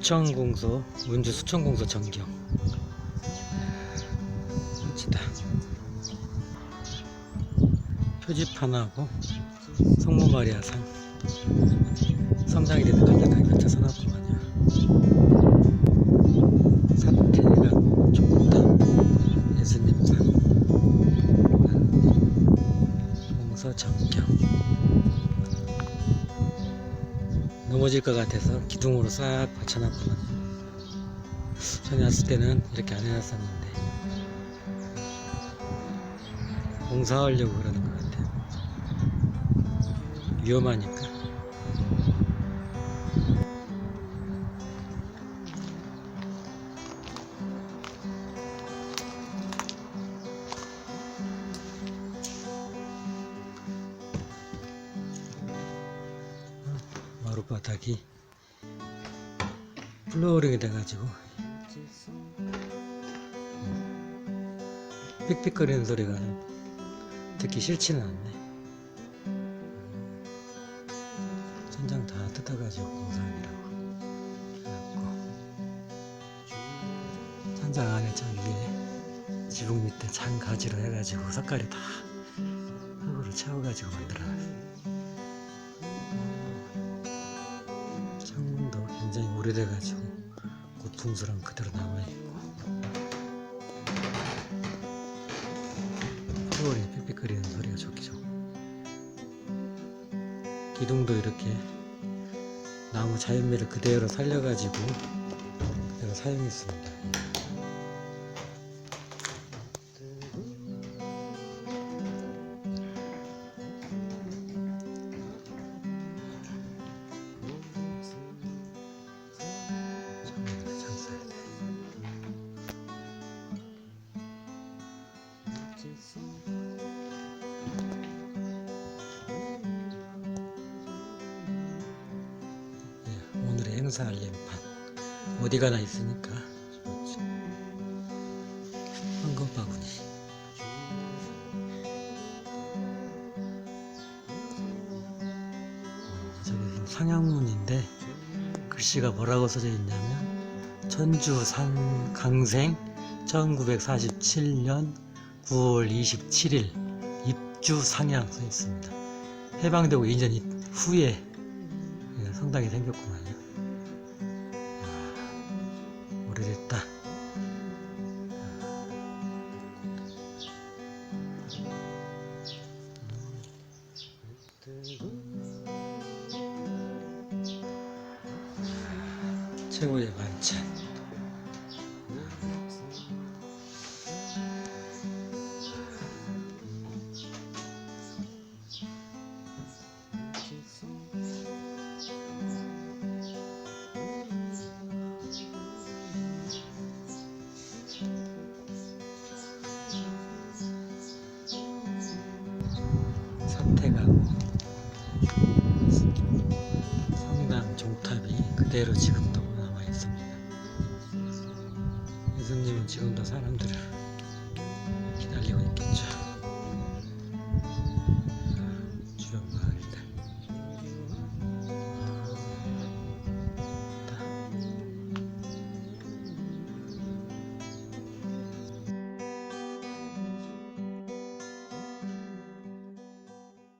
수천공소 문주 수천공소 전경. 멋지다. 표지판하고 성모마리아상 성당이 되는 간략하게 갖춰서 놨구만요 사태가 좋다. 예수님상 공서 전경 넘어질 것 같아서 기둥으로 싹 받쳐놨구나. 전에 왔을 때는 이렇게 안 해놨었는데 공사하려고 그러는 것 같아요. 위험하니까. 마룻바닥이 플로어링이 돼가지고 삑삑거리는 소리가 듣기 싫지는 않네. 천장 다 뜯어가지고 공사하기라고. 해갖고 천장 안에 저 위에 지붕 밑에 창 가지로 해가지고 색깔이 다 흙으로 채워가지고 만들어놨어 오래돼가지고 고풍스러운 그대로 남아있고. 플로어링이 삑삑거리는 소리가 좋기죠 기둥도 이렇게 나무 자연미를 그대로 살려가지고 그대로 사용했습니다 행사 알림판 어디 가나 있으니까. 황금 바구니 어, 저기 상향문인데 글씨가 뭐라고 써져 있냐면 천주 상 강생 1947년 9월 27일 입주 상향 써 있습니다. 해방되고 2년 이- 후에 예, 성당이 생겼구만요. 최고의 반찬. 사태가고 성당 종탑이 그대로 지금도 남아 있습니다. 예수님은 지금도 사람들을 기다리고 있겠죠. 주여